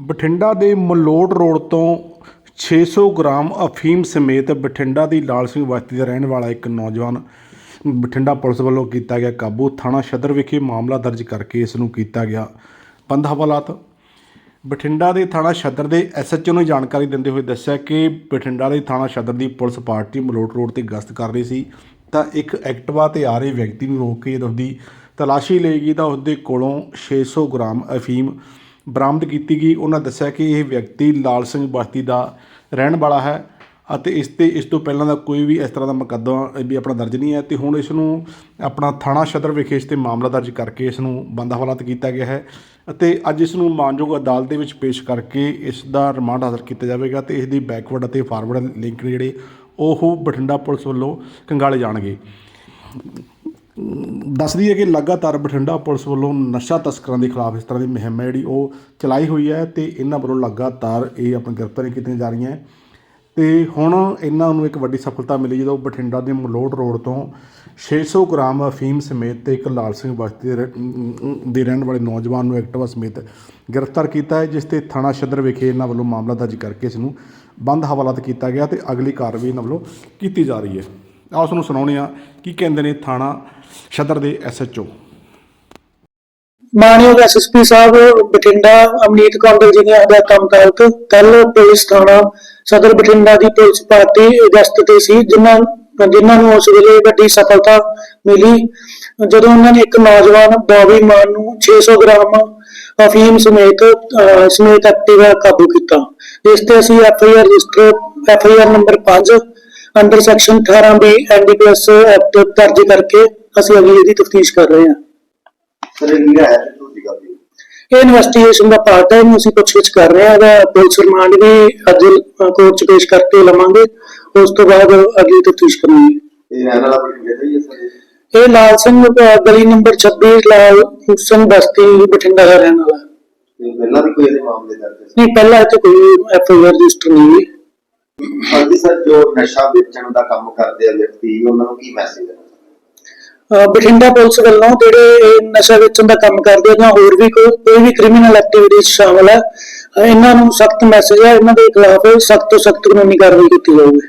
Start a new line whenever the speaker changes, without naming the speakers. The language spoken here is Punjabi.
ਬਠਿੰਡਾ ਦੇ ਮਲੋਟ ਰੋਡ ਤੋਂ 600 ਗ੍ਰਾਮ ਅਫੀਮ ਸਮੇਤ ਬਠਿੰਡਾ ਦੀ ਲਾਲ ਸਿੰਘ ਬਸਤੀ ਦਾ ਰਹਿਣ ਵਾਲਾ ਇੱਕ ਨੌਜਵਾਨ ਬਠਿੰਡਾ ਪੁਲਿਸ ਵੱਲੋਂ ਕੀਤਾ ਗਿਆ ਕਾਬੂ। ਥਾਣਾ ਸ਼ਦਰ ਵਿਖੇ ਮਾਮਲਾ ਦਰਜ ਕਰਕੇ ਇਸ ਨੂੰ ਕੀਤਾ ਗਿਆ ਬੰਦ ਹਵਾਲਾਤ। ਬਠਿੰਡਾ ਦੇ ਥਾਣਾ ਸ਼ਦਰ ਦੇ ਐਸਐਚਓ ਨੂੰ ਜਾਣਕਾਰੀ ਦਿੰਦੇ ਹੋਏ ਦੱਸਿਆ ਕਿ ਬਠਿੰਡਾ ਦੇ ਥਾਣਾ ਸ਼ਦਰ ਦੀ ਪੁਲਿਸ ਪਾਰਟੀ ਮਲੋਟ ਰੋਡ ਤੇ ਗਸ਼ਤ ਕਰ ਰਹੀ ਸੀ। ਤਾਂ ਇੱਕ ਐਕਟਿਵਾ ਤੇ ਆ ਰਹੇ ਵਿਅਕਤੀ ਨੂੰ ਰੋਕ ਕੇ ਜਦੋਂ ਉਸਦੀ ਤਲਾਸ਼ੀ ਲਈ ਗਈ ਤਾਂ ਉਸਦੇ ਕੋਲੋਂ 600 ਗ੍ਰਾਮ ਅਫੀਮ ਬਰਾਮਦ ਕੀਤੀ ਗਈ। ਉਹਨਾਂ ਦੱਸਿਆ ਕਿ ਇਹ ਵਿਅਕਤੀ ਲਾਲ ਸਿੰਘ ਬਸਤੀ ਦਾ ਰਹਿਣ ਵਾਲਾ ਹੈ ਅਤੇ ਇਸ ਤੇ ਇਸ ਤੋਂ ਪਹਿਲਾਂ ਦਾ ਕੋਈ ਵੀ ਇਸ ਤਰ੍ਹਾਂ ਦਾ ਮੁਕੱਦਮਾ ਵੀ ਆਪਣਾ ਦਰਜ ਨਹੀਂ ਹੈ ਤੇ ਹੁਣ ਇਸ ਨੂੰ ਆਪਣਾ ਥਾਣਾ ਸ਼ਦਰ ਵਿਖੇ ਇਸ ਤੇ ਮਾਮਲਾ ਦਰਜ ਕਰਕੇ ਇਸ ਨੂੰ ਬੰਦ ਹਵਾਲਾਤ ਕੀਤਾ ਗਿਆ ਹੈ ਅਤੇ ਅੱਜ ਇਸ ਨੂੰ ਮਾਨਯੋਗ ਅਦਾਲਤ ਦੇ ਵਿੱਚ ਪੇਸ਼ ਕਰਕੇ ਇਸ ਦਾ ਰਿਮਾਂਡ ਹਾਸਲ ਕੀਤਾ ਜਾਵੇਗਾ ਤੇ ਇਸ ਦੀ ਬੈਕਵਰਡ ਅਤੇ ਫਾਰਵਰਡ ਲਿੰਕ ਜਿਹੜੇ ਉਹ ਬਠਿੰਡਾ ਪੁਲਿਸ ਵੱਲੋਂ ਕੰਗਾਲੇ ਜਾਣਗੇ। ਦੱਸਦੀ ਹੈ ਕਿ ਲਗਾਤਾਰ ਬਠਿੰਡਾ ਪੁਲਿਸ ਵੱਲੋਂ ਨਸ਼ਾ ਤਸਕਰਾਂ ਦੇ ਖਿਲਾਫ ਇਸ ਤਰ੍ਹਾਂ ਦੀ ਮੁਹਿੰਮ ਹੈ ਜਿਹੜੀ ਉਹ ਚਲਾਈ ਹੋਈ ਹੈ ਤੇ ਇਹਨਾਂ ਵੱਲੋਂ ਲਗਾਤਾਰ ਇਹ ਆਪਣੀ ਗ੍ਰਿਫ਼ਤਾਰੀਆਂ ਕੀਤੀਆਂ ਜਾ ਰਹੀਆਂ ਹੈ। ਤੇ ਹੁਣ ਇਹਨਾਂ ਨੂੰ ਇੱਕ ਵੱਡੀ ਸਫਲਤਾ ਮਿਲੀ ਜਦੋਂ ਬਠਿੰਡਾ ਦੇ ਮਲੋਟ ਰੋਡ ਤੋਂ 600 ਗ੍ਰਾਮ ਅਫੀਮ ਸਮੇਤ ਤੇ ਇੱਕ ਲਾਲ ਸਿੰਘ ਬਸਤੀ ਦੇ ਰਹਿ- ਦੇ ਰਹਿਣ ਵਾਲੇ ਨੌਜਵਾਨ ਨੂੰ ਐਕਟਿਵਾ ਸਮੇਤ ਗ੍ਰਿਫਤਾਰ ਕੀਤਾ ਹੈ, ਜਿਸ ਤੇ ਥਾਣਾ ਸ਼ਦਰ ਵਿਖੇ ਇਹਨਾਂ ਵੱਲੋਂ ਮਾਮਲਾ ਦਰਜ ਕਰਕੇ ਇਸ ਨੂੰ ਬੰਦ ਹਵਾਲਾਤ ਕੀਤਾ ਗਿਆ ਤੇ ਅਗਲੀ ਕਾਰਵਾਈ ਇਹਨਾਂ ਵੱਲੋਂ ਕੀਤੀ ਜਾ ਰਹੀ ਹੈ। ਆਓ ਉਸ ਨੂੰ ਸੁਣਾਉਂਦੇ ਆ ਕੀ ਕਹਿੰਦੇ ਨੇ ਥਾਣਾ ਸ਼ਦਰ ਦੇ ਐਸਐਚਓ
ਮਾਨਯੋਗ ਐਸਐਸਪੀ ਸਾਹਿਬ, ਬਠਿੰਡਾ ਅਮਨੀਤ ਕੌਂਡਲ ਜੀ ਦੀਆਂ ਹਦਾਇਤਾਂ ਮੁਤਾਬਕ ਕੱਲ ਪੁਲਿਸ ਥਾਣਾ ਸਦਰ ਬਠਿੰਡਾ ਦੀ ਪੁਲਿਸ ਪਾਰਟੀ ਗਸ਼ਤ ਤੇ ਸੀ ਜਿਨ੍ਹਾਂ ਜਿਨ੍ਹਾਂ ਨੂੰ ਉਸ ਵੇਲੇ ਵੱਡੀ ਸਫਲਤਾ ਮਿਲੀ। ਜਦੋਂ ਉਹਨਾਂ ਨੇ ਇੱਕ ਨੌਜਵਾਨ ਬੌਬੀ ਮਾਨ ਨੂੰ 600 ਗ੍ਰਾਮ ਅਫੀਮ ਸਮੇਤ ਸਮੇਤ ਐਕਟਿਵਾ ਕਾਬੂ ਕੀਤਾ। ਇਸ ਤੇ ਅਸੀਂ FIR register FIR number 5 under section 18 B NDPS act ਦਰਜ ਕਰਕੇ ਅਸੀਂ ਅਗਲੀ ਇਹਦੀ ਤਫਤੀਸ਼ ਕਰ ਰਹੇ ਹਾਂ।
ਸਰ ਇਹ ਨੀਰਾ ਹੈ ਤੇ ਤੁਹਾਡੀ ਗੱਲ ਦੀ
ਇਹ ਇਨਵੈਸਟੀਗੇਸ਼ਨ ਦਾ ਪਾਰਟ ਹੈ ਇਹਨੂੰ ਅਸੀਂ ਪੁੱਛਗਿੱਛ ਕਰ ਰਹੇ ਹਾਂ। ਇਹਦਾ ਪੁਲਿਸ ਰਿਮਾਂਡ ਵੀ ਅੱਜ ਕੋਰਟ 'ਚ ਪੇਸ਼ ਕਰਕੇ ਲਵਾਂਗੇ। ਉਸ ਤੋਂ ਬਾਅਦ ਅਗਲੀ ਤਫਤੀਸ਼ ਕਰਾਂਗੇ।
ਇਹ ਰਹਿਣ ਵਾਲਾ ਬਠਿੰਡੇ ਦਾ ਹੀ ਹੈ ਸਰ? ਇਹ?
ਇਹ ਲਾਲ ਸਿੰਘ ਅਹ, ਗਲੀ ਨੰਬਰ 26 ਲਾਲ ਸਿੰਘ ਬਸਤੀ ਬਠਿੰਡਾ ਦਾ ਰਹਿਣ ਵਾਲਾ।
ਤੇ ਪਹਿਲਾਂ ਵੀ ਕੋਈ ਇਹਦੇ ਮਾਮਲੇ ਦਰਜ
ਨਹੀਂ ਪਹਿਲਾਂ ਇੱਥੇ ਕੋਈ ਐਫ ਆਈ ਆਰ ਰਜਿਸਟਰ ਨਹੀਂ ਹੋਈ।
ਹਾਂਜੀ ਸਰ ਜੋ ਨਸ਼ਾ ਵੇਚਣ ਦਾ ਕੰਮ ਕਰਦੇ ਆ ਵਿਅਕਤੀ ਉਹਨਾਂ ਨੂੰ ਕੀ ਮੈਸੇਜ ਹੈ
ਅਹ, ਬਠਿੰਡਾ ਪੁਲਿਸ ਵੱਲੋਂ ਜਿਹੜੇ ਨਸ਼ਾ ਵੇਚਣ ਦਾ ਕੰਮ ਕਰਦੇ ਆ ਜਾਂ ਹੋਰ ਵੀ ਕੋਈ ਕੋਈ ਵੀ ਕ੍ਰਿਮੀਨਲ ਐਕਟੀਵਿਟੀ ਸ਼ਾਮਲ ਹੈ ਇਹਨਾਂ ਨੂੰ ਸਖਤ ਮੈਸੇਜ ਹੈ ਇਹਨਾਂ ਦੇ ਖਿਲਾਫ ਸਖਤ ਤੋਂ ਸਖਤ ਕਾਨੂੰਨੀ ਕਾਰਵਾਈ ਕੀਤੀ ਜਾਊਗੀ।